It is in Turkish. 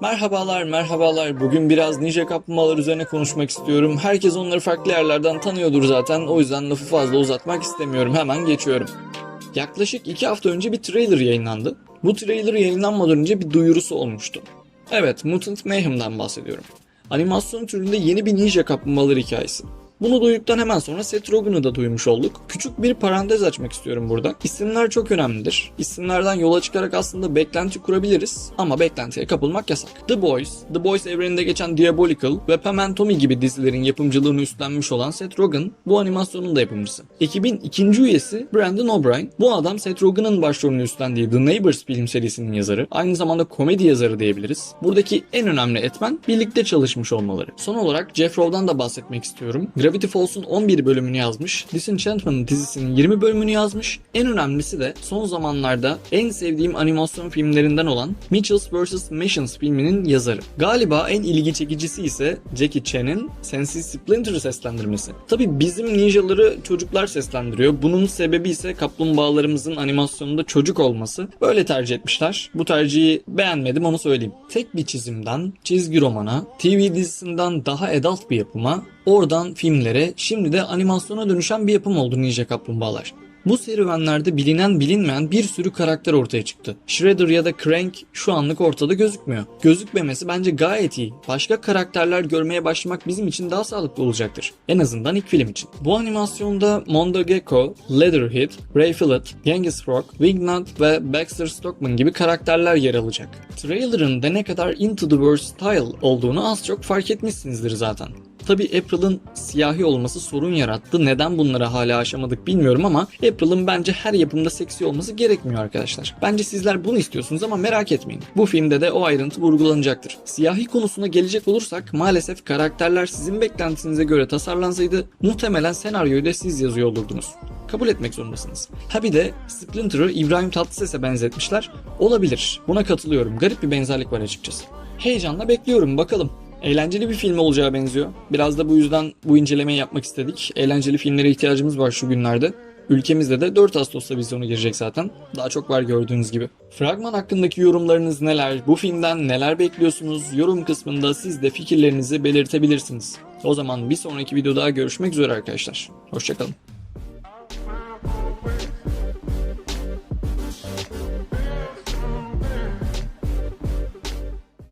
Merhabalar, merhabalar. Bugün biraz Ninja Kaplumbağalar üzerine konuşmak istiyorum. Herkes onları farklı yerlerden tanıyordur zaten. O yüzden lafı fazla uzatmak istemiyorum. Hemen geçiyorum. Yaklaşık iki hafta önce bir trailer yayınlandı. Bu trailer yayınlanmadan önce bir duyurusu olmuştu. Evet, Mutant Mayhem'den bahsediyorum. Animasyon türünde yeni bir Ninja Kaplumbağalar hikayesi. Bunu duyduktan hemen sonra Seth Rogen'ı da duymuş olduk. Küçük bir parantez açmak istiyorum burada. İsimler çok önemlidir. İsimlerden yola çıkarak aslında beklenti kurabiliriz ama beklentiye kapılmak yasak. The Boys, The Boys evreninde geçen Diabolical ve Pam and Tommy gibi dizilerin yapımcılığını üstlenmiş olan Seth Rogen bu animasyonun da yapımcısı. Ekibin ikinci üyesi Brandon O'Brien. Bu adam Seth Rogen'ın başrolünü üstlendiği The Neighbors film serisinin yazarı. Aynı zamanda komedi yazarı diyebiliriz. Buradaki en önemli etmen birlikte çalışmış olmaları. Son olarak Jeff Rowe'dan da bahsetmek istiyorum. Gravity Falls'un 11 bölümünü yazmış. Disenchantment dizisinin 20 bölümünü yazmış. En önemlisi de son zamanlarda en sevdiğim animasyon filmlerinden olan Mitchells vs. Machines filminin yazarı. Galiba en ilgi çekicisi ise Jackie Chan'in Sensi Splinter'ı seslendirmesi. Tabi bizim ninjaları çocuklar seslendiriyor. Bunun sebebi ise kaplumbağalarımızın animasyonunda çocuk olması. Böyle tercih etmişler. Bu tercihi beğenmedim onu söyleyeyim. Tek bir çizimden çizgi romana, TV dizisinden daha adult bir yapıma, oradan filmlere, şimdi de animasyona dönüşen bir yapım oldu Ninja Kaplumbağalar. Bu serüvenlerde bilinen bilinmeyen bir sürü karakter ortaya çıktı. Shredder ya da Crank şu anlık ortada gözükmüyor. Gözükmemesi bence gayet iyi. Başka karakterler görmeye başlamak bizim için daha sağlıklı olacaktır. En azından ilk film için. Bu animasyonda Mondo Gecko, Leatherhead, Ray Fillet, Genghis Frog, Wingnut ve Baxter Stockman gibi karakterler yer alacak. Trailer'ın da ne kadar into the world style olduğunu az çok fark etmişsinizdir zaten. Tabi April'ın siyahi olması sorun yarattı. Neden bunları hala aşamadık bilmiyorum ama April'ın bence her yapımda seksi olması gerekmiyor arkadaşlar. Bence sizler bunu istiyorsunuz ama merak etmeyin. Bu filmde de o ayrıntı vurgulanacaktır. Siyahi konusuna gelecek olursak maalesef karakterler sizin beklentinize göre tasarlansaydı muhtemelen senaryoyu da siz yazıyor olurdunuz. Kabul etmek zorundasınız. Ha bir de Splinter'ı İbrahim Tatlıses'e benzetmişler. Olabilir. Buna katılıyorum. Garip bir benzerlik var açıkçası. Heyecanla bekliyorum bakalım. Eğlenceli bir film olacağı benziyor. Biraz da bu yüzden bu incelemeyi yapmak istedik. Eğlenceli filmlere ihtiyacımız var şu günlerde. Ülkemizde de 4 Ağustos'ta vizyona girecek zaten. Daha çok var gördüğünüz gibi. Fragman hakkındaki yorumlarınız neler? Bu filmden neler bekliyorsunuz? Yorum kısmında siz de fikirlerinizi belirtebilirsiniz. O zaman bir sonraki videoda görüşmek üzere arkadaşlar. Hoşçakalın.